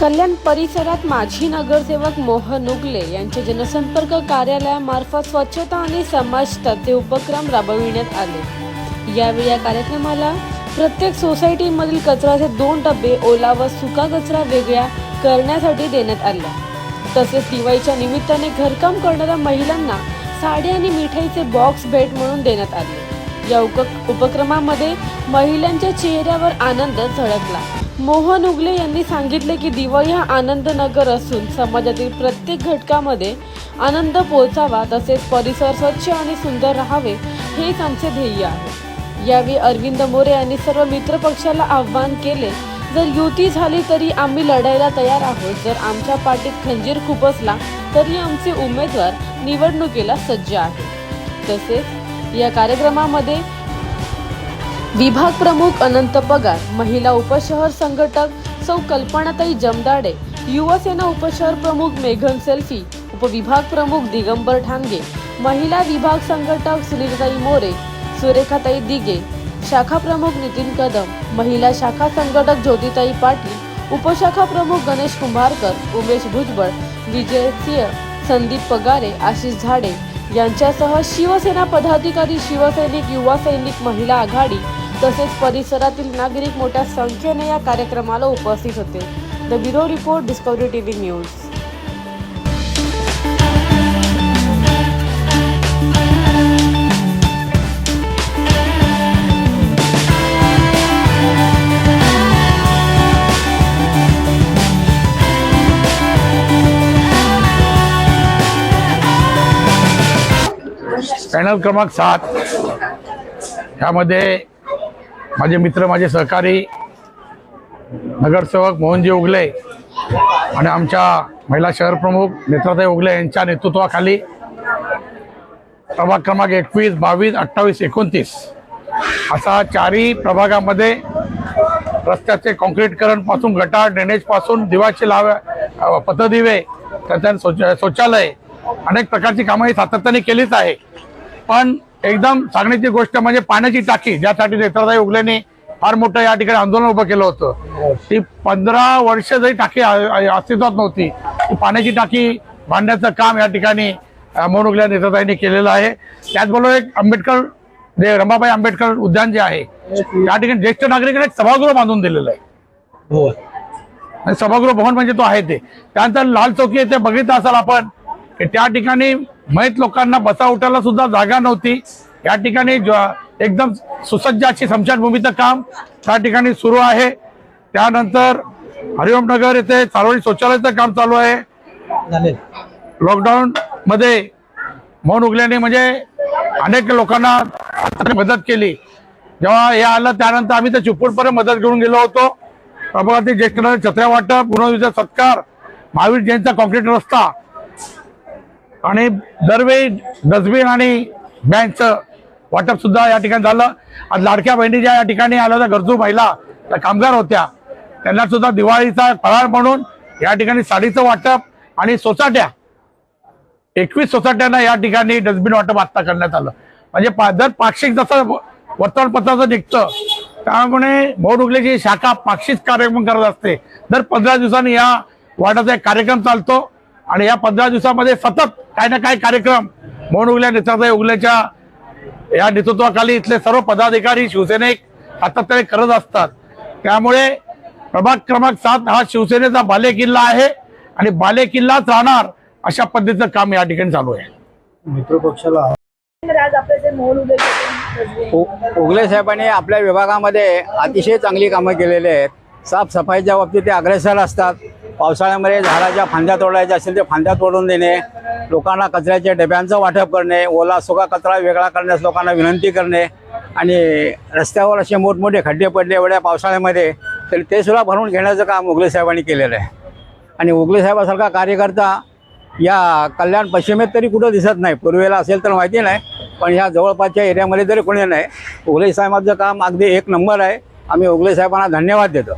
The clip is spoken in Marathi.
कल्याण परिसरात माजी नगरसेवक मोहन उगले यांच्या जनसंपर्क कार्यालयामार्फत स्वच्छता आणि समाज तथे उपक्रम राबविण्यात आले. यावेळी या कार्यक्रमाला प्रत्येक सोसायटीमधील कचऱ्याचे दोन डबे ओला व सुका कचरा वेगळ्या करण्यासाठी देण्यात आल्या तसेच दिवाळीच्या निमित्ताने घरकाम करणाऱ्या महिलांना साडी आणि मिठाईचे बॉक्स भेट म्हणून देण्यात आले. या उप उपक्रमामध्ये महिलांच्या चेहऱ्यावर आनंद झळकला. मोहन उगले यांनी सांगितले की दिवाळी हा आनंद नगर असून समाजातील प्रत्येक घटकामध्ये आनंद पोहोचावा तसेच परिसर स्वच्छ आणि सुंदर राहावे हेच आमचे ध्येय आहे. यावेळी अरविंद मोरे यांनी सर्व मित्रपक्षाला आव्हान केले जर युती झाली तरी आम्ही लढायला तयार आहोत. जर आमच्या पाठीत खंजीर खुपसला तरी आमचे उमेदवार निवडणुकीला सज्ज आहे तसेच या कार्यक्रमामध्ये विभाग प्रमुख अनंत पगार महिला उपशहर संघटक सौ कल्पनाताई जमदाडे युवसेना उपशहर प्रमुख मेघन सेल्फी उपविभाग प्रमुख दिगंबर ठाणगे महिला विभाग संघटक सुनीलताई मोरे सुरेखाताई दिगे शाखा प्रमुख नितीन कदम महिला शाखा संघटक ज्योतिताई पाटील उपशाखा प्रमुख गणेश कुंभारकर उमेश भुजबळ विजय सिंह संदीप पगारे आशिष झाडे यांच्यासह शिवसेना पदाधिकारी शिवसैनिक युवा सैनिक महिला आघाडी तसेच परिसरातील नागरिक मोठ्या संख्येने या कार्यक्रमाला उपस्थित होते. The bureau report discovery TV news. Panel क्रमांक सात. ह्यामध्ये माझे मित्र माझे सहकारी नगरसेवक मोहनजी उगले आणि आमच्या महिला शहर प्रमुख नेत्राताई उगले यांच्या नेतृत्वाखाली प्रभाग क्रमांक एकवीस बावीस अठ्ठावीस एकोणतीस असा चारही प्रभागामध्ये रस्त्याचे काँक्रीटकरणपासून गटार ड्रेनेजपासून दिवाचे लाव पथदिवे त्याच्यात शौच शौचालय अनेक प्रकारची कामं ही सातत्याने केलीच आहे. पण एकदम सांगण्याची गोष्ट म्हणजे पाण्याची टाकी ज्यासाठी नेत्राताई उगलेने फार मोठं या ठिकाणी आंदोलन उभं केलं होतं. ती पंधरा वर्ष जरी टाकी अस्तित्वात नव्हती ती पाण्याची टाकी बांधण्याचं काम या ठिकाणी उगल्या नेत्राताईंनी केलेलं आहे. त्याचबरोबर एक आंबेडकर जे रमाबाई आंबेडकर उद्यान जे आहे त्या ठिकाणी ज्येष्ठ नागरिकांना एक सभागृह बांधून दिलेलं आहे. आणि सभागृह भवन म्हणजे तो आहे ते. त्यानंतर लाल चौकी येथे बघितलं असाल आपण की त्या ठिकाणी मयत लोकांना बसा उठायला सुद्धा जागा नव्हती. या ठिकाणी ज- एकदम सुसज्ज अशी स्मशानभूमीचं काम त्या ठिकाणी सुरू आहे. त्यानंतर हरिओम नगर येथे सार्वजनिक शौचालयाचं काम चालू आहे. लॉकडाऊन मध्ये मौन उगल्याने म्हणजे अनेक लोकांना मदत केली. जेव्हा हे आलं त्यानंतर आम्ही त्या चिपळूणपर्यंत मदत घेऊन गेलो होतो. प्रभागातील ज्येष्ठ छत्र्या वाटप गुणवत्ता सत्कार महावीर जयंतीचा कॉन्क्रीट रस्ता आणि दरवेळी डस्टबिन आणि बँकचं वाटप सुद्धा या ठिकाणी झालं. आज लाडक्या बहिणी ज्या या ठिकाणी आल्या होत्या गरजू महिला त्या कामगार होत्या. त्यांना सुद्धा दिवाळीचा फराळ म्हणून या ठिकाणी साडीचं वाटप आणि सोसाट्या एकवीस सोसाट्यांना या ठिकाणी डस्टबिन वाटप आत्ता करण्यात आलं. म्हणजे पा- दर पाक्षिक जसं वर्तमानपत्राचं निघतं त्यामुळे मौन शाखा पाक्षिक कार्यक्रम करत असते. दर पंधरा दिवसांनी या वाटाचा एक कार्यक्रम चालतो. आणि या पंधरा दिवसामध्ये सतत काही ना काही कार्यक्रम. मौन उगल्या नेत्राताई उगल्याच्या या नेतृत्वाखाली इथले सर्व पदाधिकारी शिवसैनिक सातत्याने करत असतात. त्यामुळे प्रभाग क्रमांक सात हा शिवसेनेचा बालेकिल्ला आहे आणि बालेकिल्लाच राहणार अशा पद्धतीचं काम या ठिकाणी चालू आहे. मित्रपक्षाला आज आपले जे मोहन उदय होते, उ- उगले साहेबांनी आपल्या विभागामध्ये अतिशय चांगली कामं केलेली आहेत. साफसफाईच्या बाबतीत ते अग्रेसर असतात. पावसाळ्यामध्ये झाडाच्या फांद्या तोडायच्या असेल ते फांद्या तोडून देणे लोकांना कचऱ्याच्या डब्यांचं वाटप करणे ओला सुका कचरा वेगळा करण्यास लोकांना विनंती करणे आणि रस्त्यावर असे मोठमोठे खड्डे पडले एवढ्या पावसाळ्यामध्ये तर ते सुद्धा भरून घेण्याचं काम उगले साहेबांनी केलेलं आहे. आणि उगले साहेबासारखा कार्यकर्ता या कल्याण पश्चिमेत तरी कुठं दिसत नाही. पूर्वेला असेल तर माहिती नाही पण ह्या जवळपासच्या एरियामध्ये तरी कोणी नाही. उगले साहेबांचं काम अगदी एक नंबर आहे. आम्ही उगले साहेबांना धन्यवाद देतो.